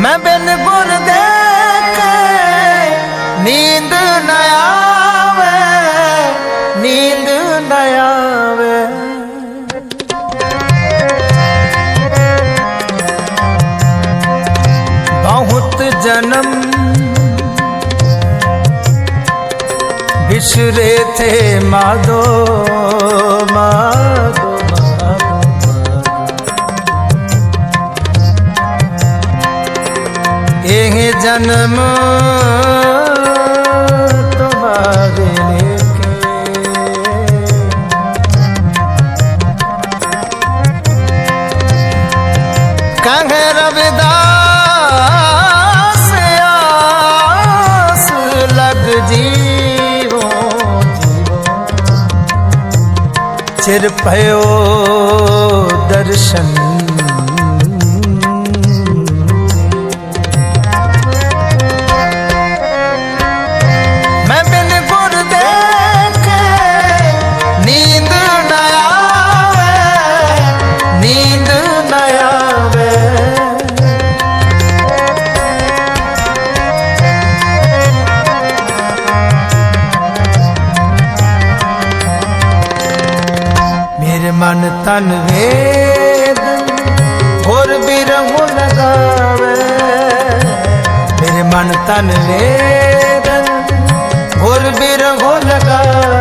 ਮੈਂ ਬਿਨ ਗੁਰ ਦੇਖੇ ਨੀਂਦ ਨ ਆਵੇ, ਨੀਂਦ ਨ ਆਵੇ। ਬਹੁਤ ਜਨਮ ਬਿਸਰੇ ਥੇ ਮਾਦੋ ਮਾਦੋ ਇਹ ਜਨਮ ਤੁਹਾਰੇ ਲੇਕੇ ਕਹੇ ਰਵਿਦਾਸ ਆਸ ਲਗ ਜੀਵੋ ਜੀਵੋ। ਚਿਰ ਭਇਓ ਦਰਸ਼ਨ ਮਨ ਤਨ ਵੇਦ ਹੋਰ ਬਿਰਹੁ ਲਗਾਵੇ। ਮੇਰੇ ਮਨ ਤਨ ਵੇਦ ਹੋਰ ਬਿਰਹੁ ਲਗਾਵੇ।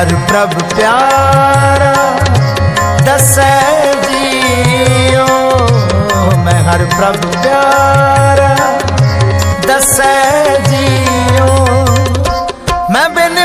ਹਰ ਪ੍ਰਭ ਪਿਆਰਾ ਦਸੈ ਜੀਓ ਮੈਂ ਹਰ ਪ੍ਰਭ ਪਿਆਰਾ ਦਸੈ ਜੀਓ ਮੈਂ ਬਿਨ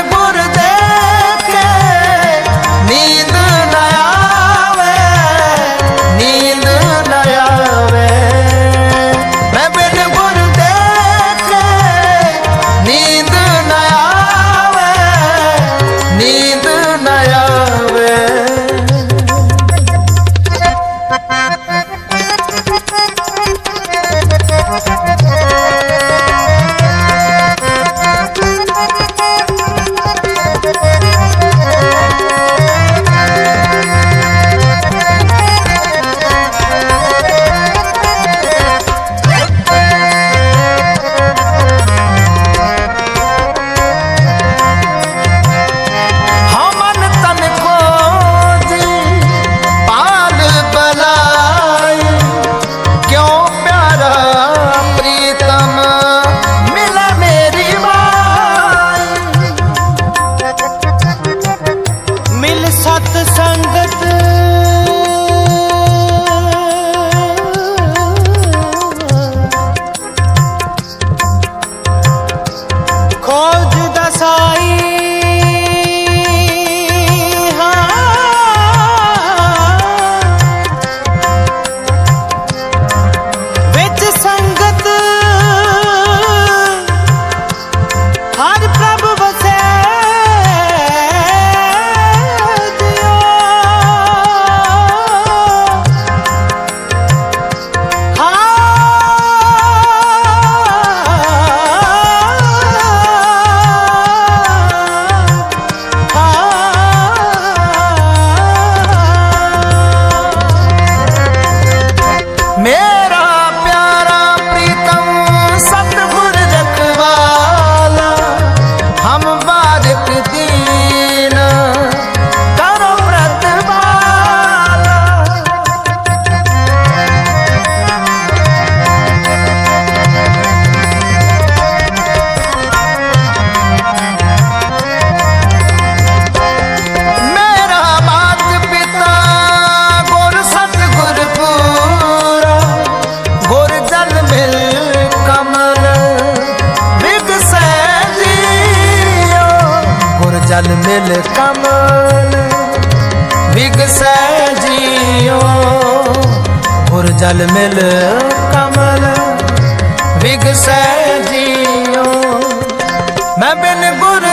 ਮੇਰਾ ਜਲ ਮਿਲ ਕਮਲ ਵਿਗਸੈ ਜੀਉ ਗੁਰ ਜਲ ਮਿਲ ਕਮਲ ਵਿਗਸੈ ਜੀਉ ਮੈਂ ਬਿਨ ਗੁਰ